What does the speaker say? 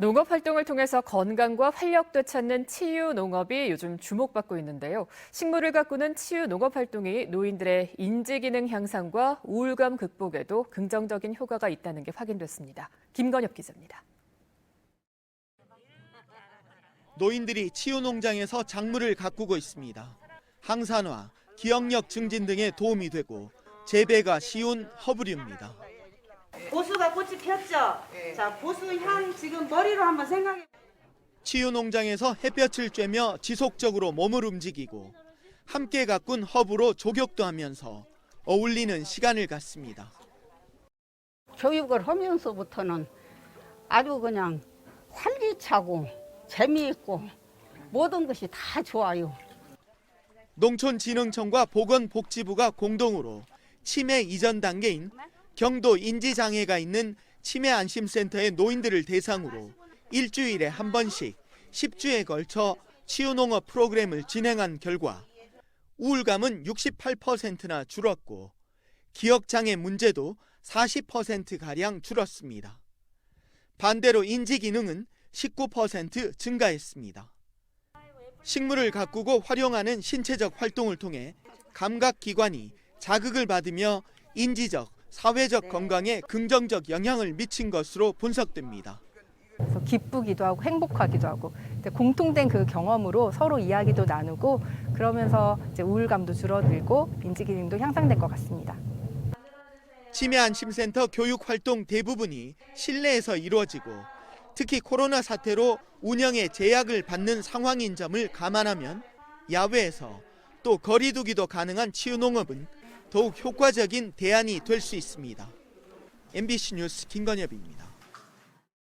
농업 활동을 통해서 건강과 활력도 찾는 치유 농업이 요즘 주목받고 있는데요. 식물을 가꾸는 치유 농업 활동이 노인들의 인지 기능 향상과 우울감 극복에도 긍정적인 효과가 있다는 게 확인됐습니다. 김건엽 기자입니다. 노인들이 치유 농장에서 작물을 가꾸고 있습니다. 항산화, 기억력 증진 등에 도움이 되고 재배가 쉬운 허브류입니다. 보수가 꽃이 폈죠? 자, 보수 향 지금 머리로 한번 생각해 치유 농장에서 햇볕을 쬐며 지속적으로 몸을 움직이고 함께 가꾼 허브로 조격도 하면서 어울리는 시간을 갖습니다. 교육을 하면서부터는 아주 그냥 활기차고 재미있고 모든 것이 다 좋아요. 농촌진흥청과 보건복지부가 공동으로 치매 이전 단계인 경도 인지장애가 있는 치매 안심센터의 노인들을 대상으로 일주일에 한 번씩 10주에 걸쳐 치유농업 프로그램을 진행한 결과 우울감은 68%나 줄었고 기억장애 문제도 40%가량 줄었습니다. 반대로 인지기능은 19% 증가했습니다. 식물을 가꾸고 활용하는 신체적 활동을 통해 감각기관이 자극을 받으며 인지적, 사회적 건강에 긍정적 영향을 미친 것으로 분석됩니다. 그래서 기쁘기도 하고 행복하기도 하고 공통된 그 경험으로 서로 이야기도 나누고 그러면서 우울감도 줄어들고 인지 기능도 향상될 것 같습니다. 치매 안심센터 교육 활동 대부분이 실내에서 이루어지고 특히 코로나 사태로 운영에 제약을 받는 상황인 점을 감안하면 야외에서 또 거리두기도 가능한 치유농업은 더욱 효과적인 대안이 될 수 있습니다. MBC 뉴스 김건엽입니다.